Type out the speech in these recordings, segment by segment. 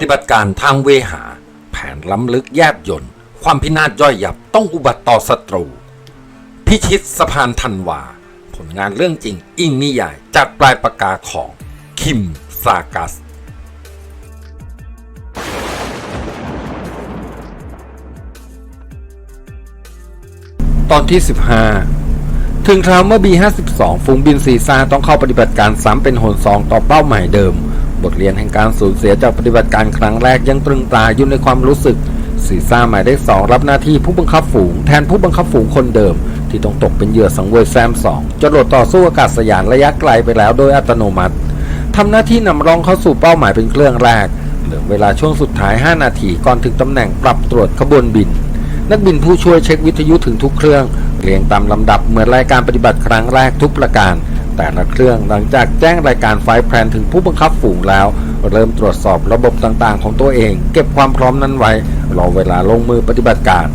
ฏิบัติการทางเวหา แผนล้ำลึกแยบยนต์ความพินาศย่อยยับต้องอุบัติต่อศัตรู พิชิตสะพานธันวา ผลงานเรื่องจริงอิงนิยายจากปลายปากกาของ คิมซากัส ตอนที่ 15 ถึงคราวเมื่อ B52 ฝูงบินซีซ่าต้องเข้าปฏิบัติการซ้ำเป็นหนสองต่อเป้าหมายเดิม บทเรียนแห่งการสูญเสียจากปฏิบัติการครั้งแรกยังตรึงตราอยู่ในความรู้สึกซีซ่าหมายเลขสองรับหน้าที่ผู้บังคับฝูงแทนผู้บังคับฝูงคนเดิม ที่ต้องตกเป็นเหยื่อสังเวยแซมสองจรวดต่อสู้อากาศยานระยะไกลไปแล้วโดยอัตโนมัติทำหน้าที่นำร่องเข้าสู่เป้าหมายเป็นเครื่องแรกเหลือเวลาช่วงสุดท้าย 5 นาทีก่อนถึงตำแหน่งปรับตรวจขบวนบิน นักบินผู้ช่วยเช็ควิทยุถึงทุกเครื่องเรียงตามลำดับเหมือนรายการปฏิบัติครั้งแรกทุกประการ แต่ละเครื่องหลังจากแจ้งรายการไฟแพลนถึงผู้บังคับฝูงแล้ว เริ่มตรวจสอบระบบต่างๆ ของตัวเอง เก็บความพร้อมนั้นไว้ รอเวลาลงมือปฏิบัติการ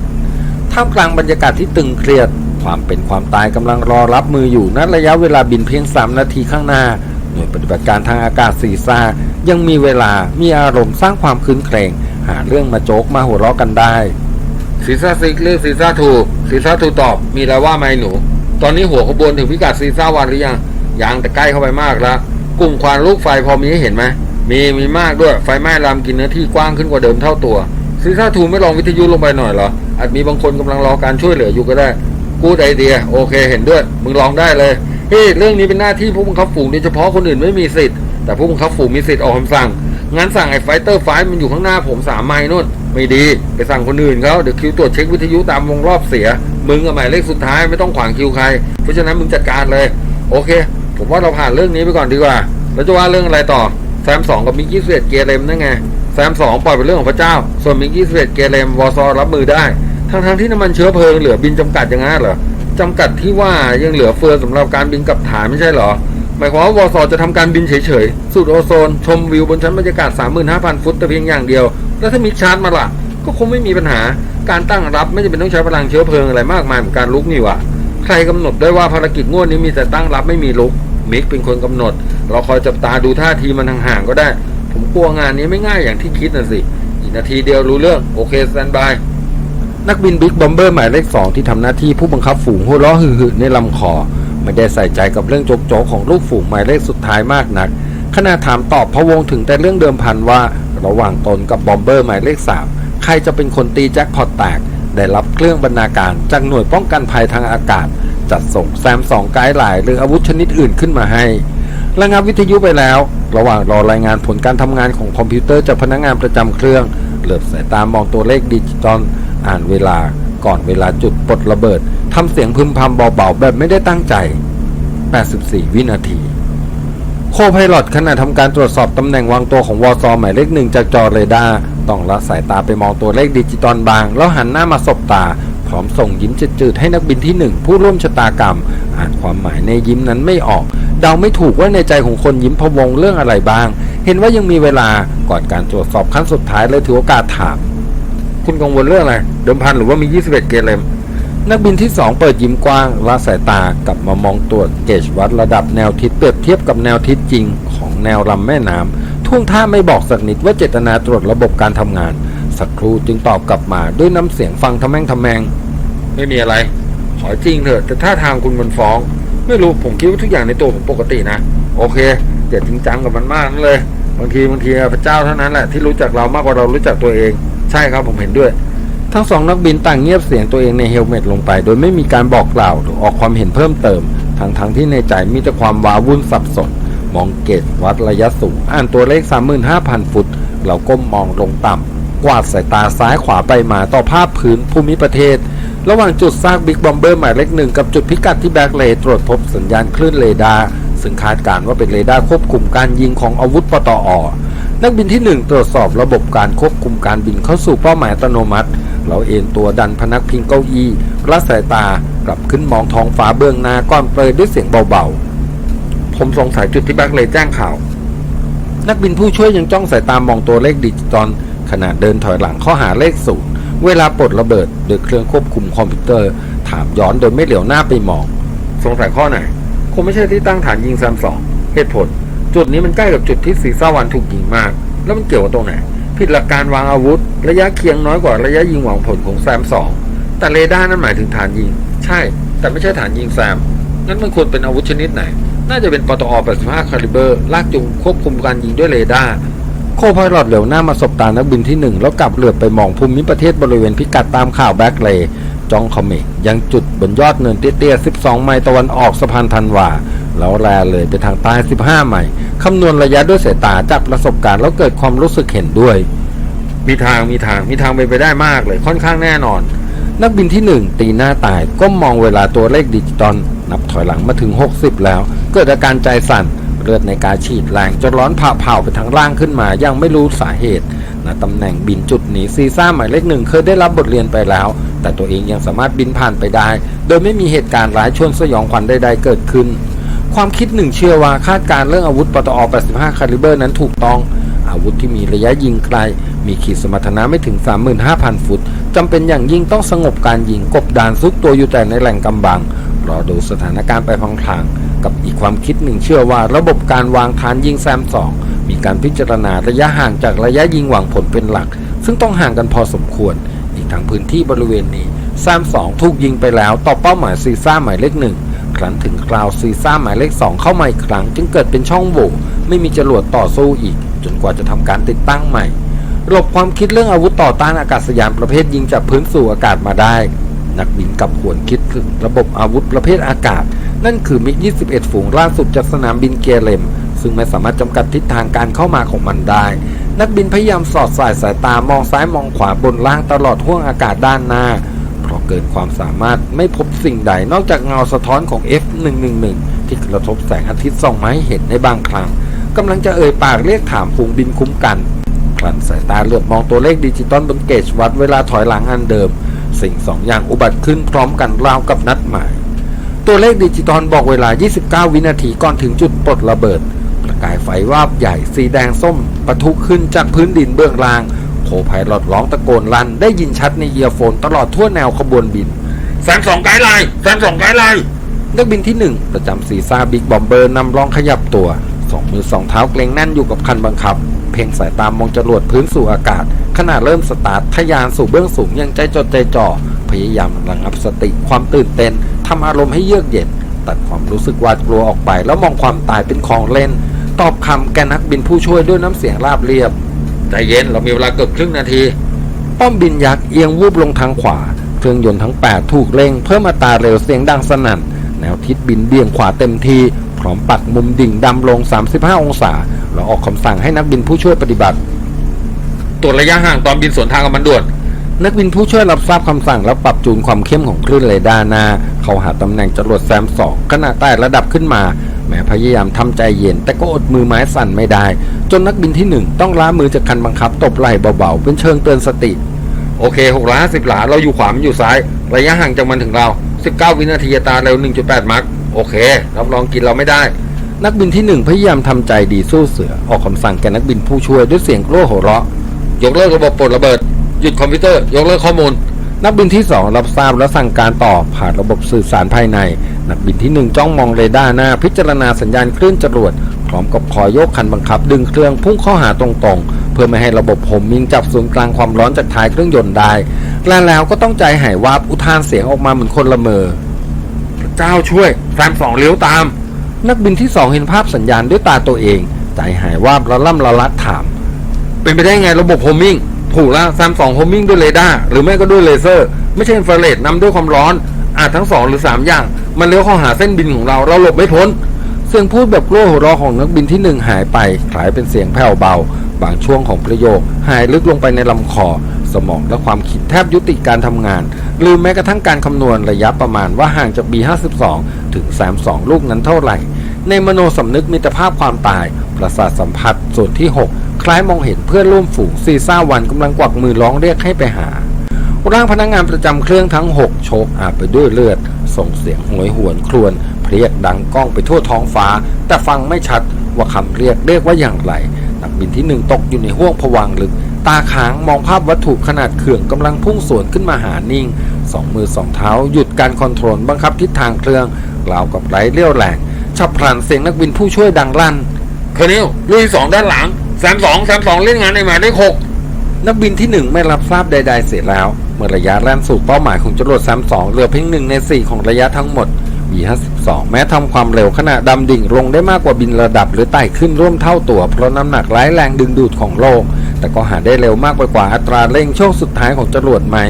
ท่ามกลางบรรยากาศที่ตึงเครียด ความเป็นความตายกำลังรอรับมืออยู่ณระยะเวลาบินเพียง 3 นาทีข้างหน้าหน่วยปฏิบัติการทางอากาศซีซ่า ยังมีเวลามีอารมณ์สร้างความคืนเครงหาเรื่องมาโจกมาหัวเราะกันได้ซีซ่าซิกหรือซีซ่าทูซีซ่าทูตอบมีอะไรว่าไหมหนู ตอนนี้หัวขบวนถึงพิกัดซีซ่าวันหรือยังยังแต่ใกล้เข้าไปมากแล้วกลุ่มควันลูกไฟพอมีให้เห็นไหมมีมีมากด้วยไฟไหม้ลามกินเนื้อที่กว้างขึ้นกว่าเดิมเท่าตัวซีซ่าทูไม่ลองวิทยุลงไปหน่อยเหรออาจมีบางคนกำลังรอการช่วยเหลืออยู่ก็ได้กูดไอเดีย โอเคเห็นด้วย มึงลองได้เลยเฮ้เรื่องนี้เป็นหน้าที่ผู้บังคับฝูงโดยเฉพาะคนอื่นไม่มีสิทธิ์แต่ผู้บังคับฝูงมีสิทธิ์ออกคำสั่งงั้นสั่งไอ้ไฟเตอร์ไฟมันอยู่ข้างหน้าผมสามไมล์นู่นไม่ดี ไปสั่งคนอื่นเขาเดี๋ยวคิวตรวจเช็ควิทยุตามวงรอบเสียมึงกับหมายเลขสุดท้ายไม่ต้องขวางคิวใคร เพราะฉะนั้นมึงจัดการเลย โอเค ผมว่าเราผ่านเรื่องนี้ไปก่อนดีกว่า แล้วจะว่าเรื่องอะไรต่อแซมสองกับมิกกี้เสเกเรมนั่นไงแซมสองปล่อยเป็นเรื่องของพระเจ้า ส่วนมิกกี้เสเกเรมวอซอรับมือได้ทั้งทั้งที่น้ำมันเชื้อเพลิงเหลือบินจำกัดย่างนั้นเหรอจำกัดที่ว่ายังเหลือเฟือสำหรับการบินกับฐานไม่ใช่เหรอหมายความว่าวอซอจะทำการบินเฉยๆ สูดโอโซน ชมวิวบนชั้นบรรยากาศ 35,000 ฟุตแต่เพียงอย่างเดียว แล้วถ้ามีชาร์จมาล่ะ ก็คงไม่มีปัญหา การตั้งรับไม่จำเป็นต้องใช้พลังเชื้อเพลิงอะไรมากมายเหมือนการลุกนี่วะใครกำหนดได้ว่าภารกิจงวดนี้มีแต่ตั้งรับไม่มีลุกมิกเป็นคนกำหนด เราคอยจับตาดูท่าทีมันห่างๆก็ได้ ผมกลัวงานนี้ไม่ง่ายอย่างที่คิดนะสิ อีกนาทีเดียวรู้เรื่อง โอเคสแตนบาย นักบินบิ๊กบอมเบอร์หมายเลขสองที่ทำหน้าที่ผู้บังคับฝูงหัวล้อหึ่ในลำคอไม่ได้ใส่ใจกับเรื่องโจกๆของลูกฝูงหมายเลขสุดท้ายมากนักขณะถามตอบพะวงถึงแต่เรื่องเดิมพันว่า ระหว่างตนกับบอมเบอร์หมายเลขสาม รจะเป็นคนตีแจ็คพอตแตก ได้รับเครื่องบรรณาการจากหน่วยป้องกันภัยทางอากาศ จัดส่งแซมสองไกด์ไลน์หรืออาวุธชนิดอื่นขึ้นมาให้ระงับวิทยุไปแล้ว ระหว่างรอรายงานผลการทำงานของคอมพิวเตอร์จากพนักงานประจำเครื่อง เหลือบสายตามองตัวเลขดิจิตอลอ่านเวลาก่อนเวลาจุดปลดระเบิดทำเสียงพึมพำเบาๆแบบไม่ได้ตั้งใจ 84 วินาที โคไพลอตขณะทำการตรวจสอบตำแหน่งวางตัวของวอซอหมายเลขหนึ่งจากจอเรดาร์ ต้องละสายตาไปมองตัวเลขดิจิตอลบาง แล้วหันหน้ามาสบตา พร้อมส่งยิ้มจืดๆให้นักบินที่หนึ่งผู้ร่วมชะตากรรม อ่านความหมายในยิ้มนั้นไม่ออก เดาไม่ถูกว่าในใจของคนยิ้มพะวงเรื่องอะไรบ้าง เห็นว่ายังมีเวลาก่อนการตรวจสอบขั้นสุดท้ายเลยถือโอกาสถาม คุณกังวลเรื่องอะไรเดิมพันหรือว่ามี 21 เกเลมนักบินที่ 2 เปิดยิ้มกว้างละสายตากลับมามองตรวจเกจวัดระดับแนวทิศเปรียบเทียบกับแนวทิศจริงของแนวลำแม่น้ำ ท่วงท่าไม่บอกสักนิดว่าเจตนาตรวจระบบการทำงาน สักครู่จึงตอบกลับมาด้วยน้ำเสียงฟังทำแม่งทำแมง ไม่มีอะไร ขอจริงเถอะ แต่ท่าทางคุณมันฟ้อง ไม่รู้ผมคิดว่าทุกอย่างในตัวผมปกตินะ โอเคอย่าจริงจังกับมันมากนั่นเลย บางทีบางทีพระเจ้าเท่านั้นแหละที่รู้จักเรามากกว่าเรารู้จักตัวเอง ใช่ครับผมเห็นด้วย ทั้งสองนักบินต่างเงียบเสียงตัวเองในเฮลเมตลงไป โดยไม่มีการบอกกล่าวหรือออกความเห็นเพิ่มเติมทั้งทั้งที่ในใจมีแต่ความว้าวุ่นสับสน มองเกจวัดระยะสูง อ่านตัวเลข 35,000 ฟุต เราก้มมองลงต่ำ กวาดสายตาซ้ายขวาไปมาต่อภาพพื้นภูมิประเทศ ระหว่างจุดซากบิ๊กบอมเบอร์หมายเลขหนึ่งกับจุดพิกัดที่แบ็กเลตรวจพบสัญญาณคลื่นเรดาร์ซึ่งคาดการว่าเป็นเรดาร์ควบคุมการยิงของอาวุธปตอ นักบินที่ 1 ตรวจสอบระบบการควบคุมการบินเข้าสู่เป้าหมายอัตโนมัติ เราเอนตัวดันพนักพิงเก้าอี้ละสายตากลับขึ้นมองท้องฟ้าเบื้องหน้าก้อนเปรยด้วยเสียงเบาๆ ผมสงสัยจุดที่แบ็กเลยแจ้งข่าว นักบินผู้ช่วยยังจ้องสายตามองตัวเลขดิจิตอลขณะเดินถอยหลังเข้าหาเลขศูนย์เวลาปลดระเบิดโดยเครื่องควบคุมคอมพิวเตอร์ ถามย้อนโดยไม่เหลียวหน้าไปมอง สงสัยข้อไหน คงไม่ใช่ที่ตั้งฐานยิงแซมสองเหตุผล จุดนี้มันใกล้กับจุดที่ซีซ่าวันถูกยิงมาก แล้วมันเกี่ยวกับตรงไหนผผิดหลักการวางอาวุธ ระยะเคียงน้อยกว่าระยะยิงหวังผลของแซมสองแต่เรดาร์นั่นหมายถึงฐานยิง ใช่ แต่ไม่ใช่ฐานยิงแซมงั้นมันควรเป็นอาวุธชนิดไหน น่าจะเป็นปตอ 85 คาลิเบอร์ ลากจูงควบคุมการยิงด้วยเรดาร์ โคพายลอตเหลียวหน้ามาสบตานักบินที่หนึ่งแล้วกลับเหลือบไปมองภูมิประเทศบริเวณพิกัดตามข่าวแบ็กเลย์จองคอมเมกยังจุดบนยอดเนินเตี้ยๆ 12 ไมล์ตะวันออกสะพานธันวา แล้วแลเลยไปทางใต้ 15 ไมล์คำนวณระยะด้วยสายตาจากประสบการณ์แล้วเกิดความรู้สึกเห็นด้วย มีทางมีทางมีทางไปนไปได้มากเลยค่อนข้างแน่นอน นักบินที่หนึ่งตีหน้าตายก้มมองเวลาตัวเลขดิจิตอล นับถอยหลังมาถึง 60 แล้ว เกิดอาการใจสั่นเลือดในกายฉีดแรงจนร้อนผ่าเผาไปทั้งร่างขึ้นมายังไม่รู้สาเหตุณตำแหน่งบินจุดหนีซีซ่าหมายเลขหนึ่งเคยได้รับบทเรียนไปแล้ว แต่ตัวเองยังสามารถบินผ่านไปได้ โดยไม่มีเหตุการณ์ร้ายชวนสยองขวัญใดๆเกิดขึ้น ความคิดหนึ่งเชื่อว่าคาดการณ์เรื่องอาวุธปตอ 85 คาลิเบอร์นั้นถูกต้องอาวุธที่มีระยะยิงไกล มีขีดสมรรถนะไม่ถึง 35,000 ฟุตจำเป็นอย่างยิ่งต้องสงบการยิงกบดานซุกตัวอยู่แต่ในแหล่งกำบัง รอดูสถานการณ์ไปพลางๆ กับอีกความคิดหนึ่งเชื่อว่าระบบการวางฐานยิงแซมสองมีการพิจารณาระยะห่างจากระยะยิงหวังผลเป็นหลัก ซึ่งต้องห่างกันพอสมควร อีกทั้งพื้นที่บริเวณนี้แซมสองถูกยิงไปแล้วต่อเป้าหมายซีซ่าหมายเลขหนึ่งครั้นถึงคราวซีซ่าหมายเลข2เข้ามาอีกครั้ง จึงเกิดเป็นช่องโหว่ไม่มีจรวดต่อสู้อีก จนกว่าจะทำการติดตั้งใหม่หลบความคิดเรื่องอาวุธต่อต้านอากาศยานประเภทยิงจากพื้นสู่อากาศมาได้ นักบินกับหวนคิดถึงระบบอาวุธประเภทอากาศ นั่นคือมิก 21 ฝูงล่าสุดจากสนามบินเกเลมซึ่งไม่สามารถจำกัดทิศทางการเข้ามาของมันได้ นักบินพยายามสอดสายสายตามองซ้ายมองขวาบนล่างตลอดห้วงอากาศด้านหน้า เพราะเกินความสามารถไม่พบสิ่งใดนอกจากเงาสะท้อนของ F111 ที่กระทบแสงอาทิตย์ส่องมาให้เห็นในบางครั้งกำลังจะเอ่ยปากเรียกถามฝูงบินคุ้มกันคลันสายตาเหลือบมองตัวเลขดิจิตอลบนเกจวัดเวลาถอยหลังอันเดิม สิ่งสองอย่างอุบัติขึ้นพร้อมกันราวกับนัดหมาย ตัวเลขดิจิตอลบอกเวลา 29 วินาทีก่อนถึงจุดปลดระเบิด ประกายไฟวาบใหญ่สีแดงส้มปะทุขึ้นจากพื้นดินเบื้องล่างโคไพลอตร้องตะโกนลั่นได้ยินชัดในเอียร์โฟนตลอดทั่วแนวขบวนบินแซมสองไกด์ไลน์แซมสองไกด์ไลน์นักบินที่หนึ่งประจำซีซ่าบิ๊กบอมเบอร์นำร่องขยับตัวสองมือสองเท้าเกรงแน่นอยู่กับคันบังคับเพ่งสายตามองจรวดพื้นสู่อากาศ ขณะเริ่มสตาร์ททะยานสู่เบื้องสูงยังใจจดใจจ่อ พยายามระงับสติความตื่นเต้นทำอารมณ์ให้เยือกเย็นตัดความรู้สึกหวาดกลัวออกไป แล้วมองความตายเป็นของเล่น ตอบคำแกนักบินผู้ช่วยด้วยน้ำเสียงราบเรียบใจเย็นเรามีเวลาเกือบครึ่งนาที ป้อมบินยักษ์เอียงวูบลงทางขวาเครื่องยนต์ทั้ง 8 ถูกเร่งเพิ่มอัตราเร็วเสียงดังสนั่น แนวทิศบินเบี่ยงขวาเต็มทีพร้อมปักมุมดิ่งดำลง 35 องศา แล้วออกคำสั่งให้นักบินผู้ช่วยปฏิบัติ ตรวจระยะห่างตอนบินสวนทางกับมันด่วน นักบินผู้ช่วยรับทราบคำสั่งแล้วปรับจูนความเข้มของคลื่นเรดาร์หน้า เข้าหาตำแหน่งจรวดแซมสองขณะไต่ระดับขึ้นมา แม้พยายามทำใจเย็น แต่ก็อดมือไม้สั่นไม่ได้ จนนักบินที่หนึ่งต้องล้ามือจากคันบังคับตบไหล่เบาๆเป็นเชิงเตือนสติโอเค6 5 0หลา เราอยู่ขวามันอยู่ซ้าย ระยะห่างจากมันถึงเรา 19 วินาทีตราเร็ว 1.8 มัก โอเค รับรองกินเราไม่ได้ นักบินที่หนึ่งพยายามทำใจดีสู้เสือ ออกคำสั่งแก่นักบินผู้ช่วยด้วยเสียงกลัวหัวเราะ ยกเลิกระบบปลดระเบิด หยุดคอมพิวเตอร์ ยกเลิกข้อมูล นักบินที่2รับทราบและสั่งการต่อผ่านระบบสื่อสารภายใน นักบินที่1จ้องมองเรดาร์หน้าพิจารณาสัญญาณคลื่นจรวดพร้อมกับคอยโยกคันบังคับ ดึงเครื่องพุ่งเข้าหาตรงๆ เพื่อไม่ให้ระบบโฮมมิงจับศูนย์กลางความร้อนจากท้ายเครื่องยนต์ได้และแล้วก็ต้องใจหายวาบอุทานเสียงออกมาเหมือนคนละเมอเจ้าช่วยแซมสองเลี้ยวตาม นักบินที่สองเห็นภาพสัญญาณด้วยตาตัวเอง ใจหายวาบละล่ำละลัดถาม เป็นไปได้ไงระบบโฮมิงถูกแล้วแซมสองโฮมิงด้วยเรดาร์หรือไม่ก็ด้วยเลเซอร์ ไม่ใช่อินฟราเรดนำด้วยความร้อน อาจทั้งสองหรือสามอย่าง มันเลี้ยวเข้าหาเส้นบินของเรา เราหลบไม่พ้น เสียงพูดแบบกลัวหัวเราะของนักบินที่หนึ่งหายไปคล้ายเป็นเสียงแผ่วเบา บางช่วงของประโยค หายลึกลงไปในลำคอ สมองและความคิดแทบยุติการทำงานลืมแม้กระทั่งการคำนวณระยะประมาณว่าห่างจาก B52 ถึง32ลูกนั้นเท่าไหร่ ในมโนสำนึกมีแต่ภาพความตาย ประสาทสัมผัสส่วนที่ 6 คล้ายมองเห็นเพื่อนร่วมฝูงซีซ่าวันกำลังกวักมือร้องเรียกให้ไปหา ร่างพนักงานประจำเครื่องทั้ง 6 โชกอาบไปด้วยเลือด ส่งเสียงหวยหวนครวญเพรียกดังก้องไปทั่วท้องฟ้า แต่ฟังไม่ชัดว่าคำเรียกเรียกว่าอย่างไรนักบินที่หนึ่งตกอยู่ในห้วงผวังลึก ตาค้างมองภาพวัตถุขนาดเขื่องกำลังพุ่งสวนขึ้นมาหานิ่ง สองมือสองเท้า หยุดการคอนโทรลบังคับทิศทางเครื่องราวกับไร้เลี้ยวแรงฉับพลันเสียงนักบินผู้ช่วยดังลั่นเคอร์เนลลุยสองด้านหลังแซมสองแซมสองเล่นงานในหมายเลขหกนักบินที่หนึ่งไม่รับทราบใด ๆ เสียแล้ว เมื่อระยะแล่นสู่เป้าหมายของจรวด32เหลือเพียงหนึ่งใน4ของระยะทั้งหมด B52 แม้ทำความเร็วขณะดำดิ่งลงได้มากกว่าบินระดับหรือไต่ขึ้นร่วมเท่าตัว เพราะน้ำหนักร้ายแรงดึงดูดของโลก แต่ก็หาได้เร็วมากไปกว่าอัตราเร่งช่วงสุดท้ายของจรวดใหม่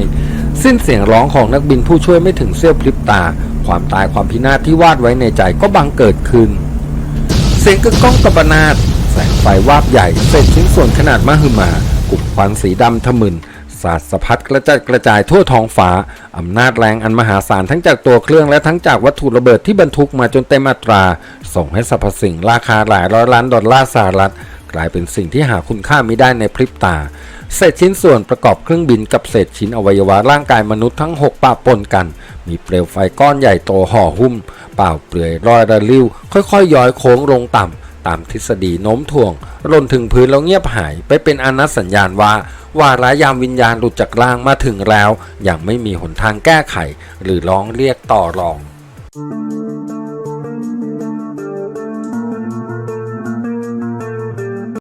สิ้นเสียงร้องของนักบินผู้ช่วยไม่ถึงเสี้ยวพริบตา ความตายความพินาศที่วาดไว้ในใจก็บังเกิดขึ้น เสียงกึกก้องกระนาดแสงไฟวาบใหญ่เศษชิ้นส่วนขนาดมหึมากลุ่มควันสีดำทะมึนสาดสะพัดกระจัดกระจายทั่วท้องฟ้า อำนาจแรงอันมหาศาลทั้งจากตัวเครื่องและทั้งจากวัตถุระเบิดที่บรรทุกมาจนเต็มอัตรา ส่งให้สรรพสิ่งราคาหลายร้อยล้านดอลลาร์สหรัฐ กลายเป็นสิ่งที่หาคุณค่าไม่ได้ในพริบตา เศษชิ้นส่วนประกอบเครื่องบินกับเศษชิ้นอวัยวะร่างกายมนุษย์ทั้ง 6 ปะปนกัน มีเปลวไฟก้อนใหญ่โตห่อหุ้ม เปล่าเปลือยรอยระลิ้ว ค่อยๆย้อยโค้งลงต่ำ ตามทฤษฎีโน้มถ่วงล่นถึงพื้นแล้วเงียบหายไปเป็นอนัสัญญาณว่า วาระยามวิญญาณหลุดจากร่างมาถึงแล้ว อย่างไม่มีหนทางแก้ไข หรือร้องเรียกต่อรอง